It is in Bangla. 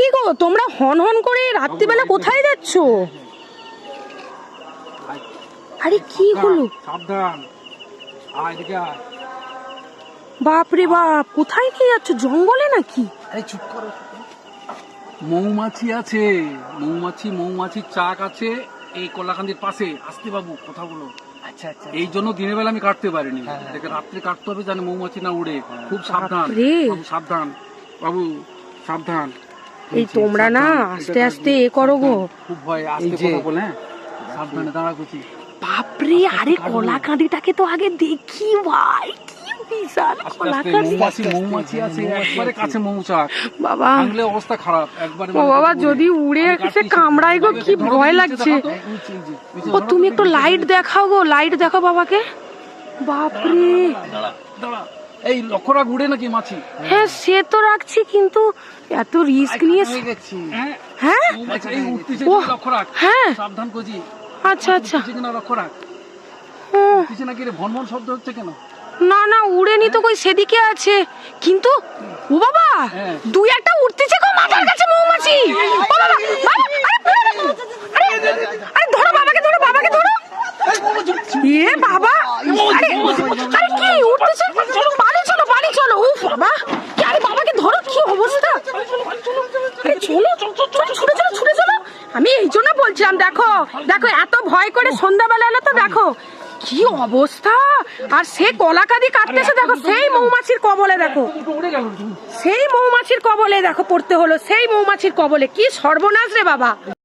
কি গো তোমরা হন হন করে রাত্রিবেলা কোথায় যাচ্ছ? আরে কি হলো? সাবধান। আয় বাপ কোথায় নিয়ে যাচ্ছ? জঙ্গলে নাকি? আরে চুপ করো মৌমাছি আছে মৌমাছি মৌমাছির চাক আছে এই কলাকান্দির পাশে। আসতে বাবু কথা বলো। আচ্ছা আচ্ছা এই জন্য দিনের বেলা আমি কাটতে পারিনি। দেখে রাত্রে কাটতে হবে জানে মৌমাছি না উড়ে। খুব সাবধান। সাবধান। বাবু সাবধান। এই তোমরা না আস্তে আস্তে এ করো গো। খুব ভয় আস্তে কথা বলে হ্যাঁ? সাবধানে দাঁড়া কুচি বাপরে আরে কলা কাঁদিটাকে তো আগে দেখি ভাই কি বিশাল কলা কাঁদি মৌমাছি মৌমাছি আছে একবারে কাছে মৌচাক। বাবা। অবস্থা খারাপ একবারে ও মানে বাবা যদি উড়ে এসে কামড়ায় গো কি ভয় লাগছে? ও তুমি একটু লাইট দেখাও। গো লাইট দেখাও বাবাকে। বাপরে দাঁড়া, দাঁড়া। এই লক্ষ্য রাখ উড়ে নাকি মাছি? হ্যাঁ সে তো রাখছি কিন্তু এত রিস্ক নিয়ে হয়ে হ্যাঁ? হ্যাঁ? এই উঠতেছে ও, রাখ। হ্যাঁ। সাবধান কোজি। আচ্ছা আচ্ছা। কিনা লক্ষ্য রাখ। উঠতেছে নাকি রে ভন ভন শব্দ হচ্ছে কেন? না না উড়েনি তো কই সেদিকে আছে। কিন্তু ও বাবা হ্যাঁ। দুই একটা উঠতেছে গো মাথার কাছে মৌমাছি। ও বাবা বাবা আরে পড়ে গেল। আরে আরে ধরো বাবাকে ধরো বাবাকে ধরো এ বাবা আরে আরে কি উঠতেছে চলো বাড়ি চলো বাড়ি চলো ও বাবা কি আরে বাবাকে ধরো কি অবস্থা আরে চলো চলো আমি এই জন্য বলছিলাম, দেখো দেখো, এত ভয় করে সন্ধ্যাবেলা এলে তো দেখো। কি অবস্থা? আর সে কলাকাদি কাটতেছে, দেখো, সেই মৌমাছির কবলে, দেখো। সেই মৌমাছির কবলে, দেখো, পড়তে হলো, সেই মৌমাছির কবলে। কি সর্বনাশ রে বাবা।